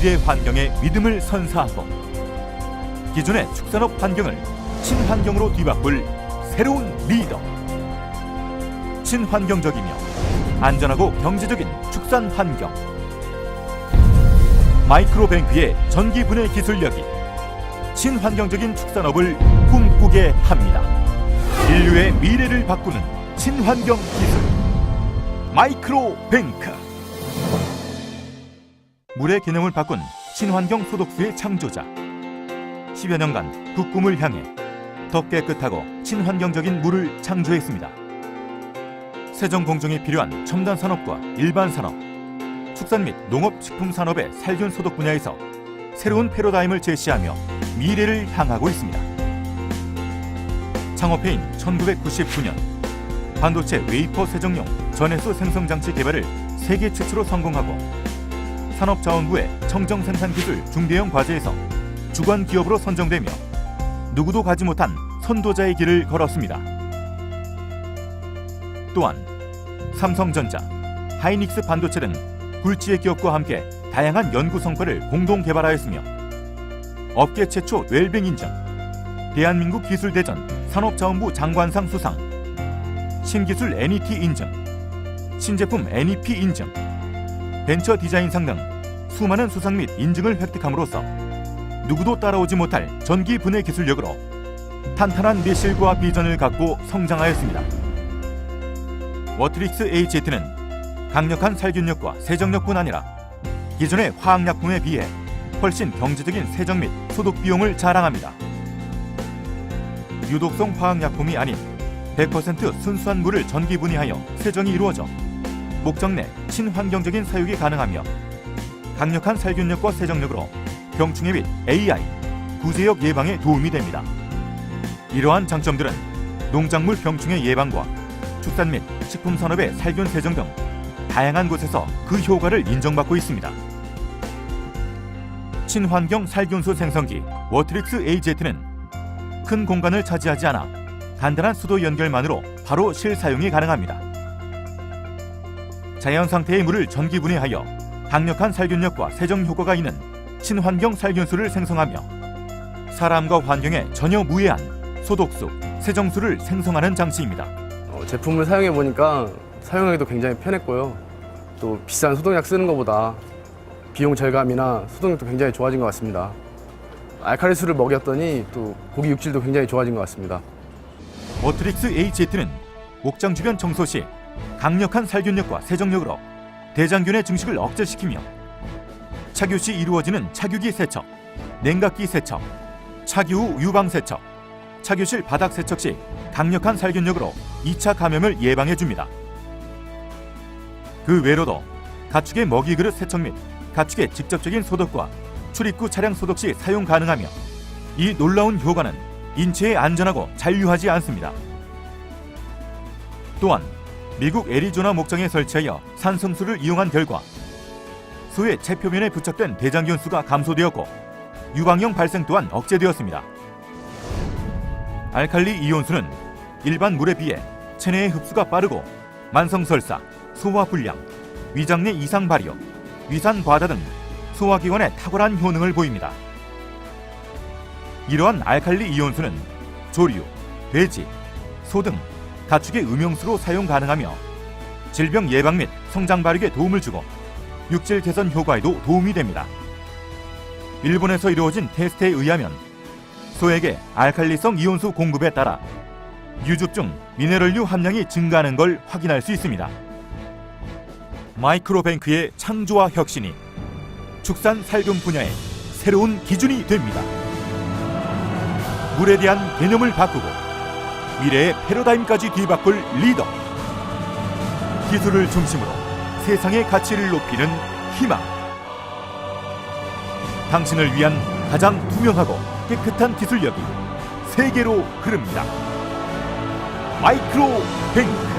미래 환경에 믿음을 선사하고 기존의 축산업 환경을 친환경으로 뒤바꿀 새로운 리더. 친환경적이며 안전하고 경제적인 축산 환경. 마이크로뱅크의 전기 분해 기술력이 친환경적인 축산업을 꿈꾸게 합니다. 인류의 미래를 바꾸는 친환경 기술 마이크로뱅크 물의 개념을 바꾼 친환경 소독수의 창조자 10여 년간 그 꿈을 향해 더 깨끗하고 친환경적인 물을 창조했습니다. 세정 공정이 필요한 첨단 산업과 일반 산업, 축산 및 농업 식품 산업의 살균 소독 분야에서 새로운 패러다임을 제시하며 미래를 향하고 있습니다. 창업해인 1999년 반도체 웨이퍼 세정용 전해수 생성 장치 개발을 세계 최초로 성공하고 산업자원부의 청정 생산 기술 중대형 과제에서 주관 기업으로 선정되며 누구도 가지 못한 선도자의 길을 걸었습니다. 또한 삼성전자, 하이닉스 반도체 등 굴지의 기업과 함께 다양한 연구 성과를 공동 개발하였으며 업계 최초 웰빙 인정, 대한민국 기술대전 산업자원부 장관상 수상, 신기술 NET 인증, 신제품 NEP 인증, 벤처 디자인 상 등 수많은 수상 및 인증을 획득함으로써 누구도 따라오지 못할 전기 분해 기술력으로 탄탄한 미실과 비전을 갖고 성장하였습니다. 워트릭스 AZ는 강력한 살균력과 세정력뿐 아니라 기존의 화학약품에 비해 훨씬 경제적인 세정 및 소독 비용을 자랑합니다. 유독성 화학약품이 아닌 100% 순수한 물을 전기 분해하여 세정이 이루어져 목적 내 친환경적인 사육이 가능하며 강력한 살균력과 세정력으로 병충해 및 AI, 구제역 예방에 도움이 됩니다. 이러한 장점들은 농작물 병충해 예방과 축산 및 식품 산업의 살균 세정 등 다양한 곳에서 그 효과를 인정받고 있습니다. 친환경 살균수 생성기 워트릭스 AZ는 큰 공간을 차지하지 않아 간단한 수도 연결만으로 바로 실사용이 가능합니다. 자연 상태의 물을 전기 분해하여 강력한 살균력과 세정 효과가 있는 친환경 살균수를 생성하며 사람과 환경에 전혀 무해한 소독수, 세정수를 생성하는 장치입니다. 어, 제품을 사용해 보니까 사용하기도 굉장히 편했고요. 또 비싼 소독약 쓰는 것보다 비용 절감이나 소독력도 굉장히 좋아진 것 같습니다. 알칼리수를 먹였더니 또 고기 육질도 굉장히 좋아진 것 같습니다. 워트릭스 AZ는 목장 주변 청소 시 강력한 살균력과 세정력으로 대장균의 증식을 억제시키며 착유 시 이루어지는 착유기 세척, 냉각기 세척, 착유 후 유방 세척, 착유실 바닥 세척 시 강력한 살균력으로 2차 감염을 예방해 줍니다. 그 외로도 가축의 먹이 그릇 세척 및 가축의 직접적인 소독과 출입구 차량 소독 시 사용 가능하며 이 놀라운 효과는 인체에 안전하고 잔류하지 않습니다. 또한 미국 애리조나 목장에 설치하여 산성수를 이용한 결과 소의 체표면에 부착된 대장균 수가 감소되었고 유방염 발생 또한 억제되었습니다. 알칼리 이온수는 일반 물에 비해 체내의 흡수가 빠르고 만성설사, 소화불량, 위장 내 이상 발효, 위산 과다 등 소화기관에 탁월한 효능을 보입니다. 이러한 알칼리 이온수는 조류, 돼지, 소 등 가축의 음용수로 사용 가능하며 질병 예방 및 성장 발육에 도움을 주고 육질 개선 효과에도 도움이 됩니다. 일본에서 이루어진 테스트에 의하면 소에게 알칼리성 이온수 공급에 따라 유즙 중 미네랄류 함량이 증가하는 걸 확인할 수 있습니다. 마이크로뱅크의 창조와 혁신이 축산 살균 분야의 새로운 기준이 됩니다. 물에 대한 개념을 바꾸고 미래의 패러다임까지 뒤바꿀 리더. 기술을 중심으로 세상의 가치를 높이는 희망. 당신을 위한 가장 투명하고 깨끗한 기술력이 세계로 흐릅니다. 마이크로 뱅크